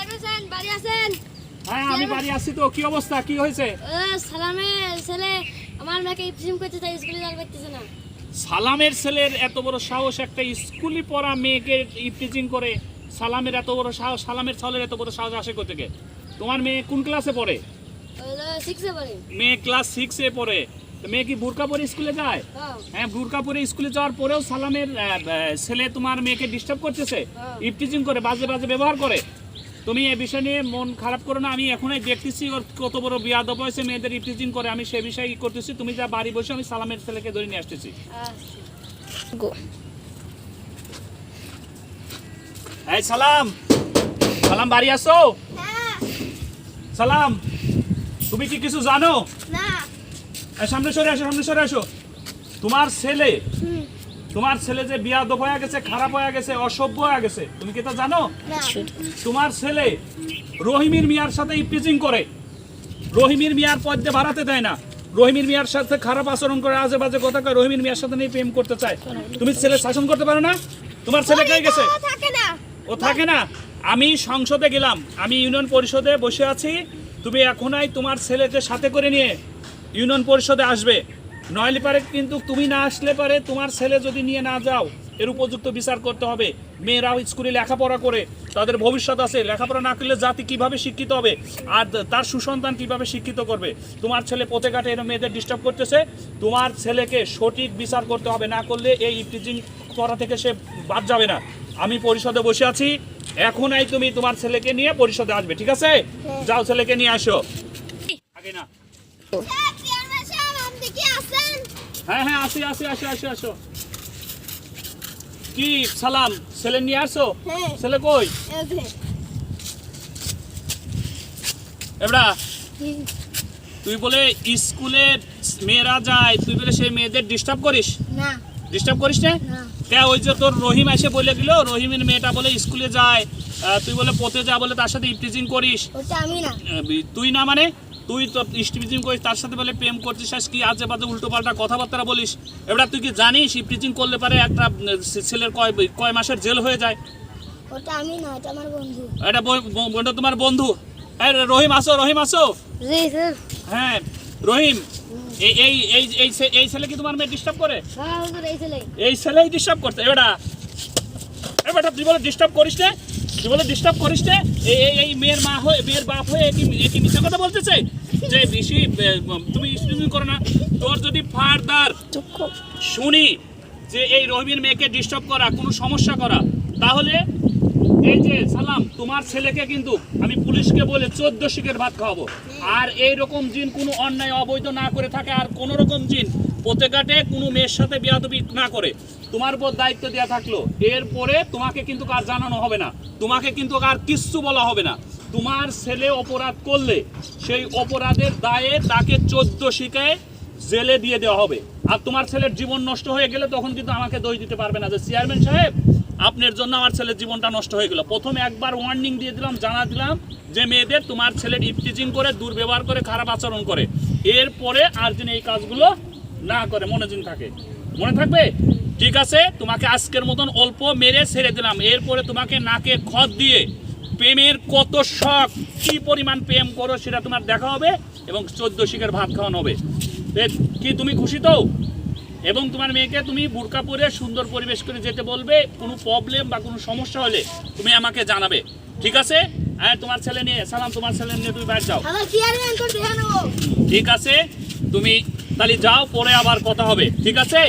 Chairman বাড়ি আছেন? হ্যাঁ আমি বাড়ি আসছি তো। কি অবস্থা? কি হয়েছে? ও ছেলে আমার মেয়েকে ইপসিম করতে চাই স্কুলে যাওয়ার পারতেছে না সালামের ছেলের এত বড় সাহস একটা স্কুলে পড়া মেয়েকে টিচিং করে সালামের এত বড় সাহস সালামের ছেলের এত বড় সাহস আসে থেকে তোমার মেয়ে কোন ক্লাসে পড়ে? মেয়ে ক্লাস সিক্সে পড়ে। তো মেয়ে কি বুরকা পরে স্কুলে যায়? হ্যাঁ বুরকা পরে স্কুলে যাওয়ার পরেও সালামের ছেলে তোমার মেয়েকে ডিস্টার্ব করতেছে। ইফটিজিং করে বাজে বাজে ব্যবহার করে? তুমি এ বিষয় নিয়ে মন খারাপ করো না আমি এখনই দেখতেছি ওর কত বড় বিয়াদব হয়েছে মেয়েদের ইফটিজিং করে আমি সে বিষয়ে ই করতেছি তুমি যা বাড়ি বসে আমি সালামের ছেলেকে ধরে নিয়ে আসতেছি। এই সালাম সালাম বাড়ি আসো সালাম তুমি কি কিছু জানো? না। সামনে সরে আসো সামনে সরে আসো। তোমার ছেলে তোমার ছেলে যে বিয়া দফ হয়ে গেছে খারাপ হয়ে গেছে অসভ্য হয়ে গেছে তুমি কি তা জানো? তোমার ছেলে রহিমির মিয়ার সাথে ইপটিজিং করে। রহিমির মিয়ার পদ্মে বাড়াতে দেয় না। রহিমির মিয়ার সাথে খারাপ আচরণ করে আজে বাজে কথা কয় রহিমির মিয়ার সাথে নিয়ে প্রেম করতে চায়। তুমি ছেলে শাসন করতে পারো না? তোমার ছেলে কে গেছে? ও থাকে না। আমি সংসদে গেলাম। আমি ইউনিয়ন পরিষদে বসে আছি। তুমি এখনই তোমার ছেলেকে সাথে করে নিয়ে ইউনিয়ন পরিষদে আসবে। নইলে পারে কিন্তু তুমি না আসলে পারে তোমার ছেলে যদি নিয়ে না যাও, এর উপযুক্ত বিচার করতে হবে। মেয়েরাও স্কুলে লেখাপড়া করে, তাদের ভবিষ্যৎ আছে। লেখাপড়া না করলে জাতি কীভাবে শিক্ষিত হবে? আর তার সুসন্তান কীভাবে শিক্ষিত করবে? তোমার ছেলে পথে ঘাটে এরকম মেয়েদের ডিস্টার্ব করতেছে। তোমার ছেলেকে সঠিক বিচার করতে হবে। না করলে এই ইফটিজিং করা থেকে সে বাদ যাবে না। আমি পরিষদে বসে আছি। এখনই তুমি তোমার ছেলেকে নিয়ে পরিষদে আসবে, ঠিক আছে? যাও ছেলেকে নিয়ে আসো। আগে না চেয়ারম্যান সাহেব আপনি কি আছেন হ্যাঁ হ্যাঁ আসি আসি আসি আসি আসো। কি সালাম ছেলে নিয়ে আসো? হ্যাঁ। ছেলে কই? এবড়া তুই বলে স্কুলে মেয়েরা যায় তুই বলে সেই মেয়েদের ডিস্টার্ব করিস? না। ডিস্টার্ব করিস না? কে ওই যে তোর রহিম এসে বলে গেল রহিমের মেয়েটা বলে স্কুলে যায় তুই বলে পথে যা বলে তার সাথে ইফটিজিং করিস। তুই না মানে? তুই তো ইফটিজিং করিস তার সাথে বলে প্রেম করছিস কি আজে বাজে উল্টো পাল্টা কথাবার্তা বলিস? এবার তুই কি জানিস ইফটিজিং করলে পারে একটা ছেলের কয় কয় মাসের জেল হয়ে যায়? ওটা আমি না ওটা আমার বন্ধু। এটা ব- ব- তোমার বন্ধু। এই রহিম আসো রহিম আসো। জি স্যার হ্যাঁ রহিম এই এই এই এই এই ছেলে কি তোমার মেয়ে ডিস্টার্ব করে? হ্যাঁ হুজুর এই ছেলে এই ছেলেই ডিস্টার্ব করতে এবারটা এবারটা তুই বলে ডিস্টার্ব করিস না? বলে ডিস্টার্ব করিস না? এই এই এই মেয়ের মা হয়ে মেয়ের বাপ হয়ে কি কি মিথ্যা কথা বলতেছে? যে বেশি তুমি স্টুডিং করো না। তোর যদি ফার্দার শুনি যে এই রহিমের মেয়েকে ডিস্টার্ব করা কোনো সমস্যা করা তাহলে এই যে সালাম তোমার ছেলেকে কিন্তু আমি পুলিশকে বলে চোদ্দ শিখের ভাত খাওয়াবো। আর এই রকম জিন কোনো অন্যায় অবৈধ না করে থাকে আর কোনো রকম জিন প্রত্যেকাটে কোনো মেয়ের সাথে বিয়াদবি না করে। তোমার উপর দায়িত্ব দেওয়া থাকল। এরপরে তোমাকে কিন্তু কার জানানো হবে না। তোমাকে কিন্তু আর কিচ্ছু বলা হবে না। তোমার ছেলে অপরাধ করলে সেই অপরাধের দায়ে তাকে চোদ্দ শিখায় জেলে দিয়ে দেওয়া হবে। আর তোমার ছেলের জীবন নষ্ট হয়ে গেলে তখন কিন্তু আমাকে দোষ দিতে পারবে না যে চেয়ারম্যান সাহেব, আপনার জন্য আমার ছেলের জীবনটা নষ্ট হয়ে গেল। প্রথমে একবার ওয়ার্নিং দিয়ে দিলাম, জানা দিলাম যে মেয়েদের তোমার ছেলের ইফটিজিং করে, দুর্ব্যবহার করে, খারাপ আচরণ করে। এরপরে আর যেন এই কাজগুলো না করে মনে দিন থাকে। মনে থাকবে? ঠিক আছে তোমাকে আজকের মতন অল্প মেরে ছেড়ে দিলাম। এরপরে তোমাকে নাকে খত দিয়ে প্রেমের কত শখ কি পরিমাণ প্রেম করো সেটা তোমার দেখা হবে এবং চোদ্দ শিখের ভাত খাওয়ানো হবে। কি তুমি খুশি তো? এবং তোমার মেয়েকে তুমি বুরকা পরে সুন্দর পরিবেশ করে যেতে বলবে কোনো প্রবলেম বা কোনো সমস্যা হলে তুমি আমাকে জানাবে। ঠিক আছে? আর তোমার ছেলে নিয়ে সালাম তোমার ছেলে নিয়ে তুমি বাইরে যাও। ঠিক আছে তুমি তাহলে যাও পরে আবার কথা হবে। ঠিক আছে?